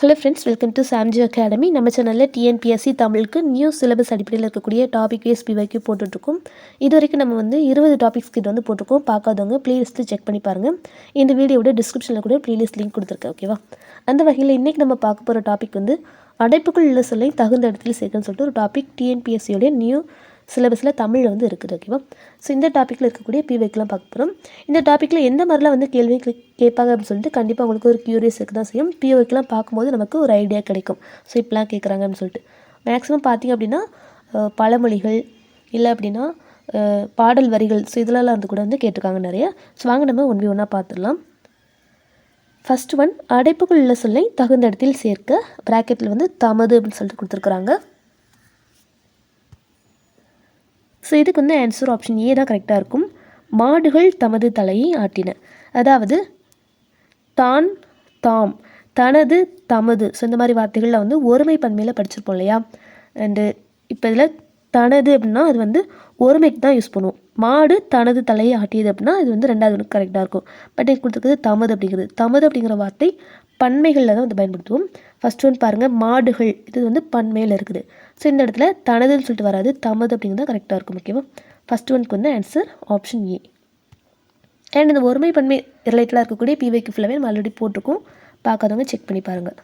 Hello friends welcome to Samji academy நம்ம சேனலில் TNPSC தமிழுக்கு நியூ சிலபஸ் அடிப்படையில் இருக்கக்கூடிய டாபிக் வைஸ் பிவைக்கு போட்டுட்ருக்கோம். இது வரைக்கும் நம்ம வந்து இருபது டாபிக்ஸ் கிட்ட வந்து போட்டிருக்கோம். பார்க்காதவங்க ப்ளேலிஸ்ட்டு செக் பண்ணி பாருங்கள் இந்த வீடியோட டிஸ்கிரிப்ஷனில் கூட ப்ளேலிஸ்ட் லிங்க் கொடுத்துருக்கேன் ஓகேவா அந்த வகையில் இன்றைக்கி நம்ம பார்க்க போகிற டாபிக் வந்து அடைப்புக்குள் உள்ள சொல்லை தகுந்த இடத்துல சேர்க்கணும்னு சொல்லிட்டு ஒரு டாபிக் டிஎன்பிஎஸ்சியோடைய நியூ சிலபஸில் தமிழில் வந்து இருக்குது ஓகேவா ஸோ இந்த டாப்பிக்கில் இருக்கக்கூடிய பிவைக்கெலாம் பார்க்க போகிறோம் இந்த டாப்பிக்கில் எந்த மாதிரிலாம் வந்து கேள்வி கேட்பாங்க அப்படின்னு சொல்லிட்டு கண்டிப்பாக உங்களுக்கு ஒரு க்யூரியஸ் இருக்க தான் செய்யும் பிவைக்கெலாம் பார்க்கும்போது நமக்கு ஒரு ஐடியா கிடைக்கும். ஸோ இப்படிலாம் கேட்குறாங்க அப்படின்னு சொல்லிட்டு. மேக்ஸிமம் பார்த்திங்க அப்படின்னா பழமொழிகள் இல்லை அப்படின்னா பாடல் வரிகள் ஸோ இதிலலாம் வந்து கூட வந்து கேட்டிருக்காங்க நிறைய. ஸோ வாங்க நம்ம ஒன் பி ஒன்றா பார்த்துடலாம். ஃபஸ்ட் ஒன் அடைப்புக்குள் உள்ள சொல்லை தகுந்த இடத்தில் சேர்க்க ப்ராக்கெட்டில் வந்து தமது அப்படின்னு சொல்லிட்டு கொடுத்துருக்குறாங்க. ஸோ இதுக்கு வந்து ஆன்சர் ஆப்ஷன் ஏ தான் கரெக்டாக இருக்கும். மாடுகள் தமது தலையை ஆட்டின. அதாவது தான் தாம் தனது தமது. ஸோ இந்த மாதிரி வார்த்தைகளில் வந்து ஒருமை பன்மையில் படிச்சிருப்போம் இல்லையா? அண்டு இப்போ இதில் தனது அப்படின்னா அது வந்து ஒருமைக்கு தான் யூஸ் பண்ணுவோம். மாடு தனது தலையை ஆட்டியது அப்படின்னா இது வந்து ரெண்டாவது கரெக்டாக இருக்கும். பட் இது கொடுத்துருக்குது தமது அப்படிங்கிறது. தமது அப்படிங்கிற வார்த்தை பன்மைகளில் தான் வந்து பயன்படுத்துவோம். ஃபஸ்ட் ஒன் பாருங்கள் மாடுகள். இது வந்து பன்மையில் இருக்குது. ஸோ இந்த இடத்துல தனதுன்னு சொல்லிட்டு வராது தமது அப்படிங்கிறது தான் கரெக்டாக இருக்கும் ஓகேவா ஃபஸ்ட் ஒனுக்கு வந்து ஆன்சர் ஆப்ஷன் ஏ அண்ட் இந்த ஒருமை பன்மை ரிலேட்டடாக இருக்கக்கூடிய பிவைக்கு ஃபுல்லாகவே நம்ம ஆல்ரெடி போட்டிருக்கோம். பார்க்காதவங்க செக் பண்ணி பாருங்கள்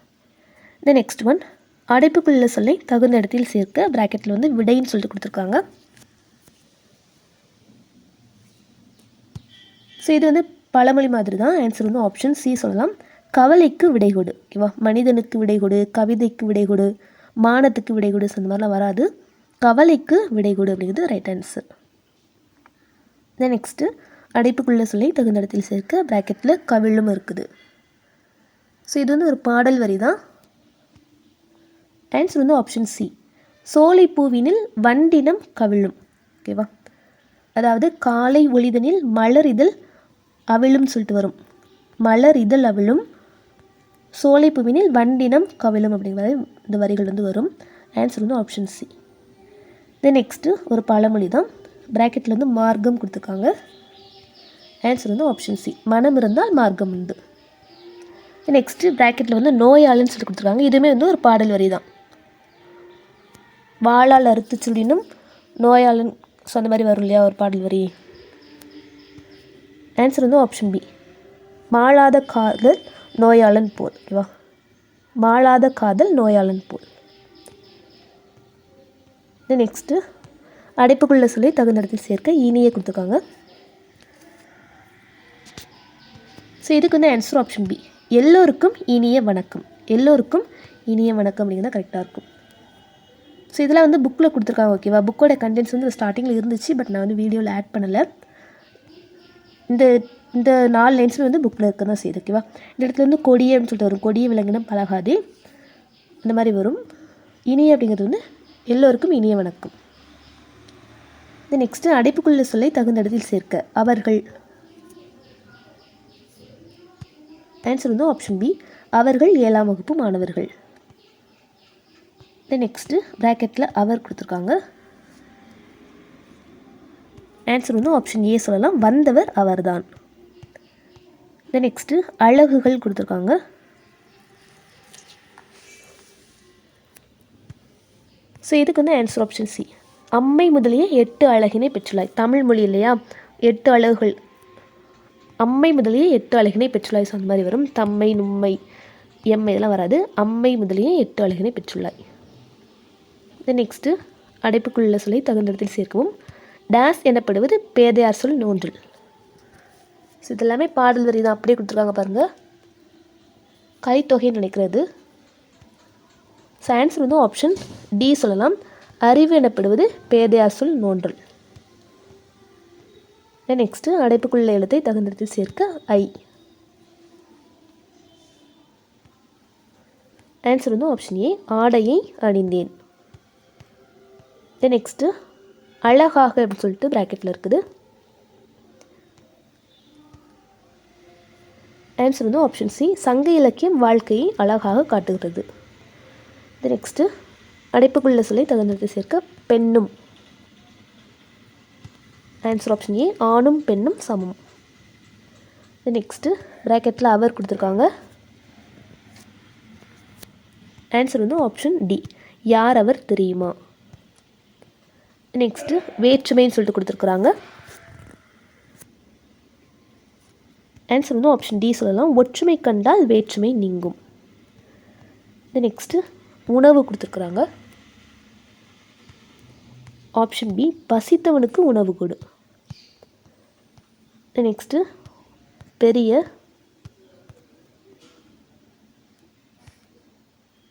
இந்த நெக்ஸ்ட் ஒன் அடைப்புக்குள்ள சொல்லை தகுந்த இடத்தில் சேர்க்க ப்ராக்கெட்டில் வந்து விடைன்னு சொல்லிட்டு கொடுத்துருக்காங்க. ஸோ இது வந்து பழமொழி மாதிரி தான் ஆன்சர் வந்து ஆப்ஷன் சி சொல்லலாம். கவலைக்கு விடை கொடு ஓகேவா மனிதனுக்கு விடை கொடு கவிதைக்கு விடை கொடு மானத்துக்கு விடை கொடு அந்த மாதிரிலாம் வராது. கவலைக்கு விடை கொடு அப்படிங்கிறது ரைட் ஆன்சர் தென் நெக்ஸ்ட்டு அடைப்புக்குள்ளே சொல்லி தகுந்த இடத்தில் சேர்க்க ப்ராக்கெட்டில் கவிழும் இருக்குது. ஸோ இது வந்து ஒரு பாடல் வரி தான் ஆன்சர் வந்து ஆப்ஷன் சி சோலை பூவினில் வண்டினம் கவிழும். ஓகேவா அதாவது காலை ஒளிதனில் மலர் இதழ் அவிழும் சொல்லிட்டு வரும். மலர் இதழ் அவிழும் சோலை புவினில் வண்டினம் கவிழும் அப்படிங்கிற இந்த வரிகள் வந்து வரும். ஆன்சர் வந்து ஆப்ஷன் சி தென் நெக்ஸ்ட்டு ஒரு பழமொழி தான். ப்ராக்கெட்டில் வந்து மார்க்கம் கொடுத்துருக்காங்க. ஆன்சர் வந்து ஆப்ஷன் சி மனம் இருந்தால் மார்க்கம் உண்டு. நெக்ஸ்ட்டு ப்ராக்கெட்டில் வந்து நோயாளின்னு சொல்லி கொடுத்துருக்காங்க. இதுவுமே வந்து ஒரு பாடல் வரி தான். வாழால் அறுத்து சொல்லினும் நோயாளன் ஸோ அந்த மாதிரி வரும் இல்லையா ஒரு பாடல் வரி. ஆன்சர் வந்து ஆப்ஷன் பி மாளாத காதல் நோயாளன் போல் ஓகேவா மாளாத காதல் நோயாளன் போல். நெக்ஸ்ட்டு அடைப்புக்குள்ள சொல்லி தகுந்த இடத்தில் சேர்க்க இனியை கொடுத்துருக்காங்க. ஸோ இதுக்கு வந்து ஆன்சர் ஆப்ஷன் பி எல்லோருக்கும் இனிய வணக்கம். எல்லோருக்கும் இனிய வணக்கம் அப்படிங்கிறது கரெக்டாக இருக்கும். ஸோ இதெல்லாம் வந்து புக்கில் கொடுத்துருக்காங்க ஓகேவா புக்கோட கண்டென்ட்ஸ் வந்து ஸ்டார்டிங்கில் இருந்துச்சு பட் நான் வந்து வீடியோவில் ஆட் பண்ணலை. இந்த இந்த நாலு லைன்ஸுமே வந்து புக்கில் இருக்க தான் செய்யுது ஓகேவா இந்த இடத்துல வந்து கொடிய அப்படின்னு சொல்லிட்டு வரும். கொடிய விலங்கினம் பழகாது இந்த மாதிரி வரும். இனிய அப்படிங்கிறது வந்து எல்லோருக்கும் இனிய வணக்கம். இந்த நெக்ஸ்ட்டு அடைப்புக்குள்ள சொல்லை தகுந்த இடத்தில் சேர்க்க. அவர்கள். ஆன்சர் வந்து ஆப்ஷன் பி அவர்கள் ஏழாம் வகுப்பு மாணவர்கள். இந்த நெக்ஸ்ட்டு ப்ராக்கெட்டில் அவர் கொடுத்துருக்காங்க. ஆன்சர் வந்து ஆப்ஷன் ஏ சொல்லலாம். வந்தவர் அவர்தான். அடுத்து நெக்ஸ்ட்டு அழகுகள் கொடுத்துருக்காங்க. ஸோ இதுக்கு வந்து ஆன்சர் ஆப்ஷன் சி அம்மை முதலிய எட்டு அழகினை பெற்றுள்ளாய். தமிழ் மொழி இல்லையா? எட்டு அழகுகள். அம்மை முதலிய எட்டு அழகினை பெற்றுள்ளாய். அந்த மாதிரி வரும். தம்மை நும்மை எம்மை இதெல்லாம் வராது. அம்மை முதலிய எட்டு அழகினை பெற்றுள்ளாய். தென் நெக்ஸ்ட்டு அடைப்புக்குள்ள சொல்லி தகுந்த இடத்தில் சேர்க்கவும். டேஸ் எனப்படுவது பேதையார் சொல் நோன்றில். ஸோ இது எல்லாமே பாடல் வரி தான். அப்படியே கொடுத்துருக்காங்க பாருங்கள் கைத்தொகைன்னு நினைக்கிறது. ஸோ ஆன்சர் வந்து ஆப்ஷன் டி சொல்லலாம். அறிவு எனப்படுவது பேதையாசுல் நோன்றல். நெக்ஸ்ட்டு அடைப்புக்குள்ள எழுத்தை தகுந்தத்தில் சேர்க்க ஐ. ஆன்சர் வந்து ஆப்ஷன் ஏ ஆடையை அணிந்தேன். நெக்ஸ்ட்டு அழகாக அப்படின்னு சொல்லிட்டு ப்ராக்கெட்டில் இருக்குது. ஆன்சர் வந்து ஆப்ஷன் சி சங்க இலக்கியம் வாழ்க்கையை அழகாக காட்டுகிறது. இது நெக்ஸ்ட்டு அடைப்புக்குள்ள சொல்லி தகுந்ததை சேர்க்க பெண்ணும். ஆன்சர் ஆப்ஷன் ஏ ஆணும் பெண்ணும் சமம். இது நெக்ஸ்ட்டு ப்ராக்கெட்டில் அவர் கொடுத்துருக்காங்க. ஆன்சர் வந்து ஆப்ஷன் டி யார் அவர் தெரியுமா? நெக்ஸ்ட்டு வேற்றுமைன்னு சொல்லிட்டு கொடுத்துருக்குறாங்க. ஆன்சர் வந்து ஆப்ஷன் டி சொல்லலாம். ஒற்றுமை கண்டால் வேற்றுமை நீங்கும். நெக்ஸ்ட்டு உணவு கொடுத்துருக்குறாங்க. ஆப்ஷன் பி பசித்தவனுக்கு உணவு கொடு. நெக்ஸ்ட்டு பெரிய.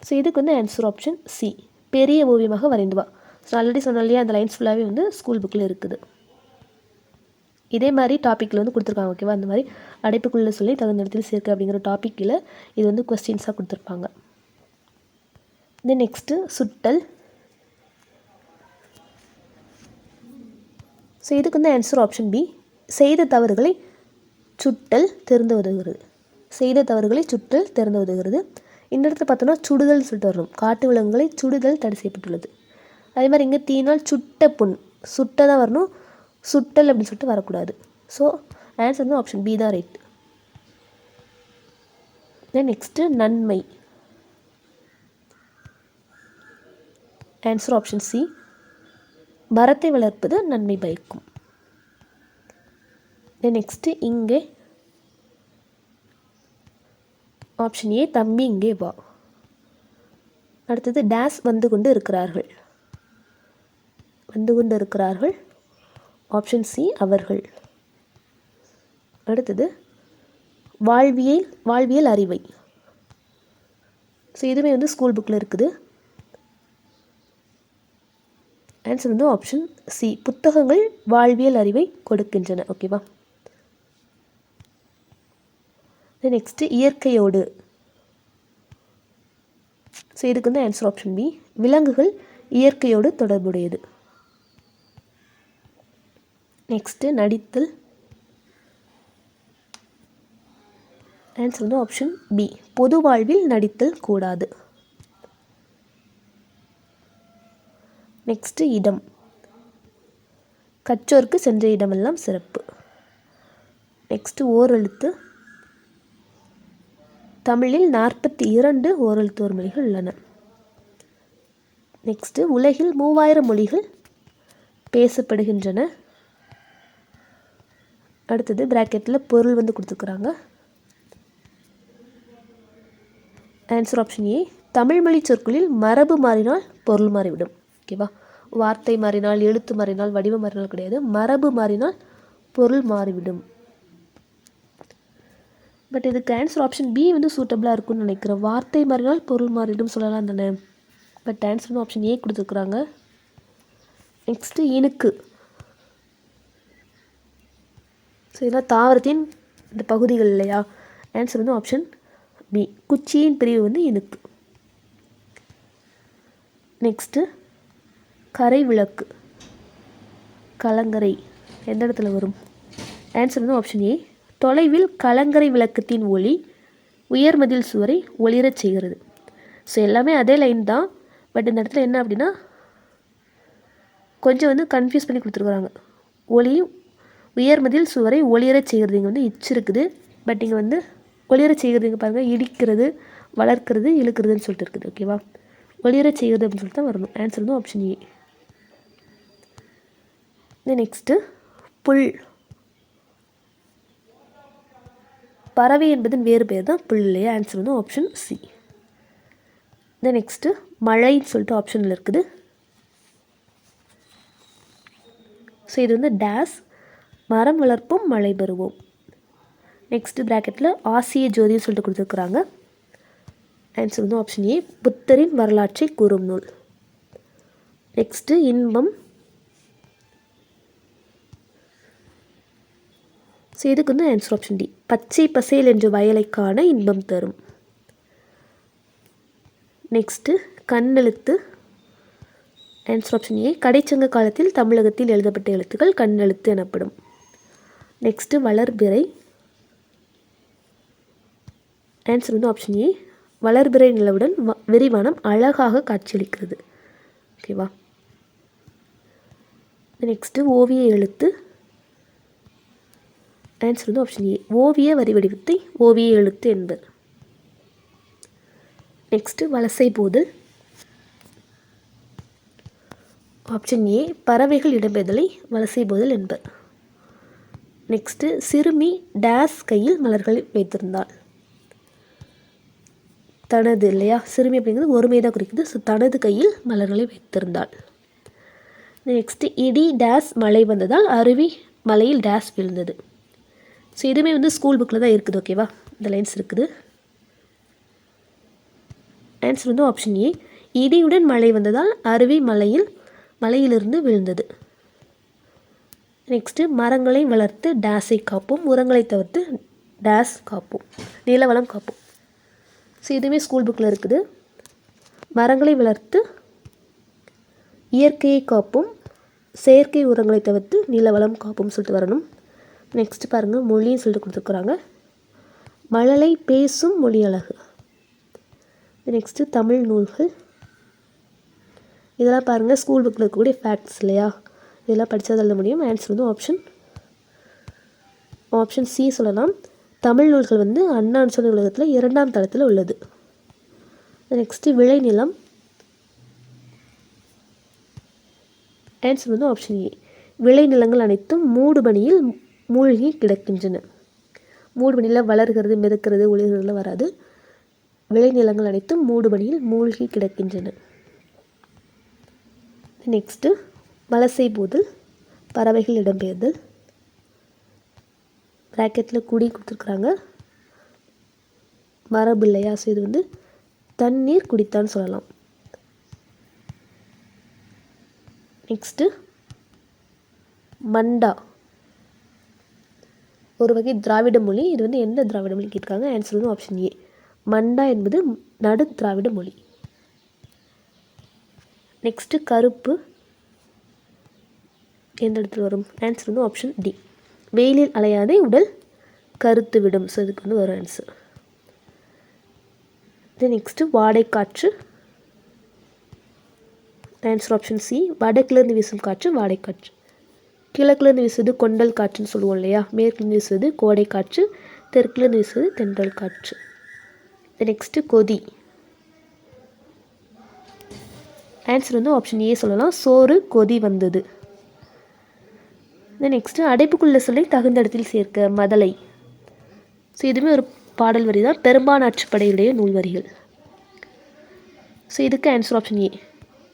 ஸோ இதுக்கு வந்து ஆன்சர் ஆப்ஷன் சி பெரிய ஓவியமாக வரைந்து வா. ஸோ ஆல்ரெடி சொன்ன இல்லையா? அந்த லைன்ஸ் ஃபுல்லாகவே வந்து ஸ்கூல் புக்கில் இருக்குது. இதே மாதிரி டாப்பிக்கில் வந்து கொடுத்துருக்காங்க ஓகேவா அந்த மாதிரி அடைப்புக்குள்ளே சொல்லி தகுந்த இடத்தில் சேர்க்க அப்படிங்கிற டாப்பிக்கில் இது வந்து கொஸ்டின்ஸாக கொடுத்துருப்பாங்க. Then next சுட்டல். ஸோ இதுக்கு வந்து ஆன்சர் ஆப்ஷன் பி செய்த தவறுகளை சுட்டல் திறந்து உதவுகிறது. செய்த தவறுகளை சுட்டல் திறந்து உதவுகிறது. இந்த இடத்துல பார்த்தோன்னா சுடுதல் சொல்லிட்டு வரணும். காட்டு விலங்குகளை சுடுதல் தடை செய்யப்பட்டுள்ளது. அதே மாதிரி இங்கே தீனால் சுட்ட புண் சுட்ட தான் வரணும். சுட்டல் அப்படின்னு சொல்லிட்டு வரக்கூடாது. ஸோ ஆன்சர் வந்து ஆப்ஷன் பி தான் ரைட் தென் நெக்ஸ்ட்டு நன்மை. ஆன்சர் ஆப்ஷன் சி மரத்தை வளர்ப்பது நன்மை பயக்கும். தென் நெக்ஸ்ட்டு இங்கே. ஆப்ஷன் ஏ தம்பி இங்கே வா. அடுத்தது டேஸ் வந்து கொண்டு இருக்கிறார்கள். வந்து கொண்டு இருக்கிறார்கள். ஆப்ஷன் சி அவர்கள். அடுத்தது வாழ்வியல் வாழ்வியல் அறிவை. ஸோ இதுவுமே வந்து ஸ்கூல் புக்கில் இருக்குது. ஆன்சர் வந்து ஆப்ஷன் சி புத்தகங்கள் வாழ்வியல் அறிவை கொடுக்கின்றன. ஓகேவா நெக்ஸ்ட்டு இயற்கையோடு. ஸோ இதுக்கு வந்து ஆன்சர் ஆப்ஷன் பி விலங்குகள் இயற்கையோடு தொடர்புடையது. நெக்ஸ்ட்டு நடித்தல். ஆன்சர் வந்து ஆப்ஷன் பி பொது வாழ்வில் நடித்தல் கூடாது. நெக்ஸ்ட்டு இடம். கற்றோருக்கு சென்ற இடமெல்லாம் சிறப்பு. நெக்ஸ்ட்டு ஓரெழுத்து. தமிழில் நாற்பத்தி இரண்டு ஓரெழுத்து மொழிகள் உள்ளன. நெக்ஸ்ட்டு உலகில் மூவாயிரம் மொழிகள் பேசப்படுகின்றன. அடுத்தது ப்ராக்கெட்டில் பொருள் வந்து கொடுத்துக்குறாங்க ஆன்சர் ஆப்ஷன் ஏ தமிழ்மொழி சொற்களில் மரபு மாறினால் பொருள் மாறிவிடும். ஓகேவா வார்த்தை மாறினால் எழுத்து மாறினால் வடிவம் மாறினால் கிடையாது. மரபு மாறினால் பொருள் மாறிவிடும். பட் இதுக்கு ஆன்சர் ஆப்ஷன் பி வந்து சூட்டபிளாக இருக்கும்னு நினைக்கிறேன். வார்த்தை மாறினால் பொருள் மாறிடும் சொல்லலாம் தானே? பட் ஆன்சர் ஆப்ஷன் ஏ கொடுத்துருக்குறாங்க. நெக்ஸ்ட்டு இனுக்கு. ஸோ இதெல்லாம் தாவரத்தின் இந்த பகுதிகள் இல்லையா? ஆன்சர் வந்து ஆப்ஷன் பி குச்சியின் பிரிவு வந்து இனுக்கு நெக்ஸ்ட்டு கரை விளக்கு. கலங்கரை. எந்த இடத்துல வரும்? ஆன்சர் வந்து ஆப்ஷன் ஏ தொலைவில் கலங்கரை விளக்கத்தின் ஒளி உயர்மதில் சுவரை ஒளிரச் செய்கிறது. ஸோ எல்லாமே அதே லைன் தான். பட் இந்த இடத்துல என்ன அப்படின்னா கொஞ்சம் வந்து கன்ஃபியூஸ் பண்ணி கொடுத்துருக்குறாங்க. ஒளியும் உயர்மதில் சுவரை ஒளிரச் செய்கிறது. இங்கே வந்து இச்சு இருக்குது. பட் இங்கே வந்து ஒளிரச் செய்கிறது இங்கே பாருங்கள் இடிக்கிறது வளர்க்கிறது இழுக்கிறதுன்னு சொல்லிட்டு இருக்குது. ஓகேவா ஒளிரச் செய்கிறது அப்படின்னு சொல்லிட்டு தான் வரணும். ஆன்சர் வந்து ஆப்ஷன் ஏ நெக்ஸ்ட்டு புல். பறவை என்பதன் வேறு பேர் தான் புல் இல்லையா? ஆன்சர் வந்து ஆப்ஷன் சி தென் நெக்ஸ்ட்டு மழைன்னு சொல்லிட்டு ஆப்ஷனில் இருக்குது. ஸோ இது வந்து டேஸ் மரம் வளர்ப்போம் மழை பெறுவோம். நெக்ஸ்ட்டு ப்ராக்கெட்டில் ஆசிய ஜோதின்னு சொல்லிட்டு கொடுத்துருக்குறாங்க. ஆன்சர் வந்து ஆப்ஷன் ஏ புத்தரின் வரலாற்றை கூறும் நூல். நெக்ஸ்ட்டு இன்பம். ஸோ இதுக்கு வந்து ஆன்சர் ஆப்ஷன் டி பச்சை பசேல் என்ற வயலை காண இன்பம் தரும். நெக்ஸ்ட்டு கண்ணெழுத்து ஆன்சர் ஆப்ஷன் ஏ கடைச்சங்க காலத்தில் தமிழகத்தில் எழுதப்பட்ட எழுத்துக்கள் கண்ணெழுத்து எனப்படும். நெக்ஸ்ட்டு வளர்பிறை ஆன்சர் வந்து ஆப்ஷன் ஏ வளர்பிறை நிலவுடன் விரிவானம் அழகாக காட்சியளிக்கிறது. ஓகேவா நெக்ஸ்ட்டு ஓவிய எழுத்து. ஆன்சர் வந்து ஆப்ஷன் ஏ ஓவிய வரி வடிவத்தை ஓவிய எழுத்து என்பது நெக்ஸ்ட்டு வலசை போதல் ஆப்ஷன் ஏ பறவைகள் இடம்பெயர்தலை வலசை போதல் என்பர். நெக்ஸ்ட்டு சிறுமி டேஸ் கையில் மலர்களை வைத்திருந்தாள். தனது இல்லையா? சிறுமி அப்படிங்கிறது ஒருமையை தான் குறிக்குது. ஸோ தனது கையில் மலர்களை வைத்திருந்தாள். நெக்ஸ்ட்டு இடி டேஸ் மழை வந்ததால் அருவி மலையில் டேஸ் விழுந்தது. ஸோ இதுவுமே வந்து ஸ்கூல் புக்கில் தான் இருக்குது ஓகேவா இந்த லைன்ஸ் இருக்குது. ஆன்சர் வந்து ஆப்ஷன் ஏ இடியுடன் மழை வந்ததால் அருவி மலையில் மலையிலிருந்து விழுந்தது. நெக்ஸ்ட்டு மரங்களை வளர்த்து டேஸை காப்போம். உரங்களை தவிர்த்து டேஸ் காப்போம். நிலவளம் காப்போம். ஸோ இதுவுமே ஸ்கூல் புக்கில் இருக்குது. மரங்களை வளர்த்து இயற்கையை காப்போம். செயற்கை உரங்களை தவிர்த்து நிலவளம் காப்போம் சொல்லிட்டு வரணும். நெக்ஸ்ட் பாருங்கள் மொழின்னு சொல்லிட்டு கொடுத்துருக்குறாங்க. மழலை பேசும் மொழி அழகு. நெக்ஸ்ட்டு தமிழ் நூல்கள். இதெல்லாம் பாருங்கள் ஸ்கூல் புக்கில் இருக்கக்கூடிய ஃபேக்ட்ஸ் இல்லையா? இதெல்லாம் படித்தா எழுத முடியும். ஆன்சர் வந்து ஆப்ஷன் ஆப்ஷன் சி சொல்லலாம். தமிழ் நூல்கள் வந்து அண்ணா சொல்லி உலகத்தில் இரண்டாம் தளத்தில் உள்ளது. நெக்ஸ்ட்டு விளைநிலம் ஆன்சர் வந்து ஆப்ஷன் ஏ விளைநிலங்கள் அனைத்தும் மூடுபனியில் மூழ்கி கிடக்கின்றன. மூடுபனியில் வளர்கிறது மிதக்கிறது ஒளிர்கிறதுலாம் வராது. விளைநிலங்கள் அனைத்தும் மூடுபனியில் மூழ்கி கிடக்கின்றன. நெக்ஸ்ட்டு வலசை போதல் பறவைகள் இடம்பெயர்தல் ப்ராக்கெட்டில் குடி கொடுத்துருக்குறாங்க. மரபு இல்லையா? ஸோ இது வந்து தண்ணீர் குடித்தான்னு சொல்லலாம். நெக்ஸ்ட்டு மண்டா. ஒரு வகை திராவிட மொழி. இது வந்து எந்த திராவிட மொழி கேட்டிருக்காங்க? ஆன்சர் வந்து ஆப்ஷன் ஏ மண்டா என்பது நடு திராவிட மொழி. நெக்ஸ்ட்டு கருப்பு. எந்த இடத்துல வரும். ஆன்சர் வந்து ஆப்ஷன் டி வெயிலில் அலையாதே உடல் கருத்து விடும். ஸோ இதுக்கு வந்து வரும் ஆன்சர் தென் நெக்ஸ்ட்டு வாடைக்காற்று. ஆன்சர் ஆப்ஷன் சி வடக்கிலிருந்து வீசும் காற்று வாடைக்காற்று. கிழக்குலேருந்து வீசுவது கொண்டல் காற்றுன்னு சொல்லுவோம் இல்லையா? மேற்குலேருந்து வீசுவது கோடை காற்று தெற்குலேருந்து வீசுவது தென்றல் காற்று. நெக்ஸ்ட்டு கொதி. ஆன்சர் வந்து ஆப்ஷன் ஏ சொல்லலாம். சோறு கொதி வந்தது. தென் நெக்ஸ்ட்டு அடைப்புக்குள்ள சொல்லி தகுந்த இடத்தில் சேர்க்க மதலை. ஸோ இதுவுமே ஒரு பாடல் வரி தான். பெரும்பானாற்றுப்படையுடைய நூல் வரிகள். ஸோ இதுக்கு ஆன்சர் ஆப்ஷன் ஏ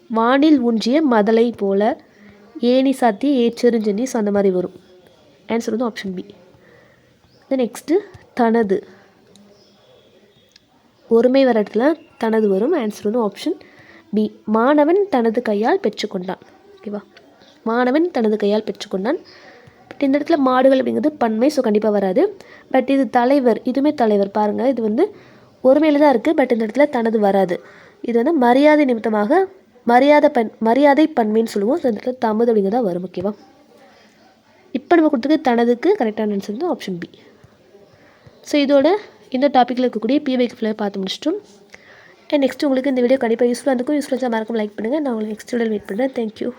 வானில் ஊன்றிய மதலை போல ஏணி சாத்தி ஏச்செருஞ்சென்னி ஸோ அந்த மாதிரி வரும். ஆன்சர் வந்து ஆப்ஷன் பி தென் நெக்ஸ்ட்டு தனது. ஒருமை வர இடத்துல தனது வரும். ஆன்சர் வந்து ஆப்ஷன் பி மாணவன் தனது கையால் பெற்றுக்கொண்டான். ஓகேவா மாணவன் தனது கையால் பெற்றுக்கொண்டான். பட் இந்த இடத்துல மாடுகள் அப்படிங்கிறது பன்மை ஸோ கண்டிப்பாக வராது. பட் இது தலைவர் இதுவுமே தலைவர். பாருங்கள் இது வந்து ஒருமையில் தான் இருக்குது பட் இந்த இடத்துல தனது வராது. இது வந்து மரியாதை நிமித்தமாக மரியாதை பண் மரியாதை பன்மைன்னு சொல்லுவோம். ஸோ இந்த இடத்துல தமது அப்படிங்கிறதா வரும் ஓகேவா இப்போ நம்ம கொடுத்துருக்கு தனதுக்கு கரெக்டான ஆன்சர் வந்து ஆப்ஷன் பி ஸோ இதோட இந்த டாப்பிக்கில் இருக்கக்கூடிய பிவைக்கு ஃபுல்லாக பார்த்து முடிச்சிட்டோம். அண்ட் நெக்ஸ்ட் உங்களுக்கு இந்த வீடியோ கண்டிப்பாக யூஸ்ஃபுல்லாக இருக்கும் யூஸ்ஃபுல்லாக மறக்காம லைக் பண்ணுங்கள் நான் உங்களுக்கு நெக்ஸ்ட் வீடியோ வெயிட் பண்ணுறேன் தேங்க்யூ